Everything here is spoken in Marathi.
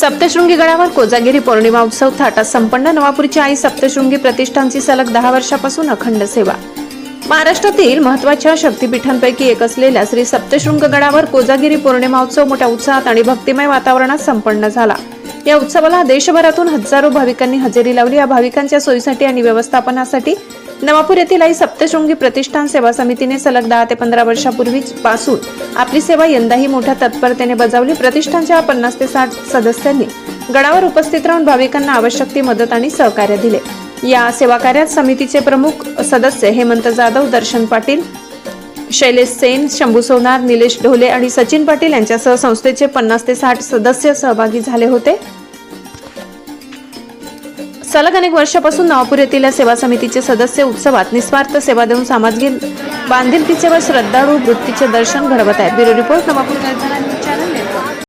सप्तशृंगी गडावर कोजागिरी पौर्णिमा उत्सव थाटात. संपन्न नवापूरची आई सप्तशृंगी प्रतिष्ठानची सलग दहा वर्षापासून अखंड सेवा. महाराष्ट्रातील महत्त्वाच्या शक्तिपीठांपैकी एक असलेल्या श्री सप्तशृंग गडावर कोजागिरी पौर्णिमा उत्सव मोठ्या उत्साहात आणि भक्तिमय वातावरणात संपन्न झाला. या उत्सवाला देशभरातून हजारो भाविकांनी हजेरी लावली. या भाविकांच्या सोयीसाठी आणि व्यवस्थापनासाठी नवापूर येथील आई सप्तशृंगी प्रतिष्ठान सेवा समितीने सलग दहा ते पंधरा वर्षापूर्वी पासून आपली सेवा यंदाही मोठ्या तत्परतेने बजावली. प्रतिष्ठानच्या पन्नास ते साठ सदस्यांनी गडावर उपस्थित राहून भाविकांना आवश्यक ती मदत आणि सहकार्य दिले. या सेवा कार्यात समितीचे प्रमुख सदस्य हेमंत जाधव दर्शन पाटील शैलेश सेन शंभू सोनार निलेश ढोले आणि सचिन पाटील यांच्यासह संस्थेचे पन्नास ते साठ सदस्य सहभागी झाले होते. सलग अनेक वर्षापासून नवापूर येथील या सेवा समितीचे सदस्य उत्सवात निस्वार्थ सेवा देऊन सामाजिक बांधिलकीचे व श्रद्धाळू वृत्तीचे दर्शन घडवत आहेत. Bureau report Navapur.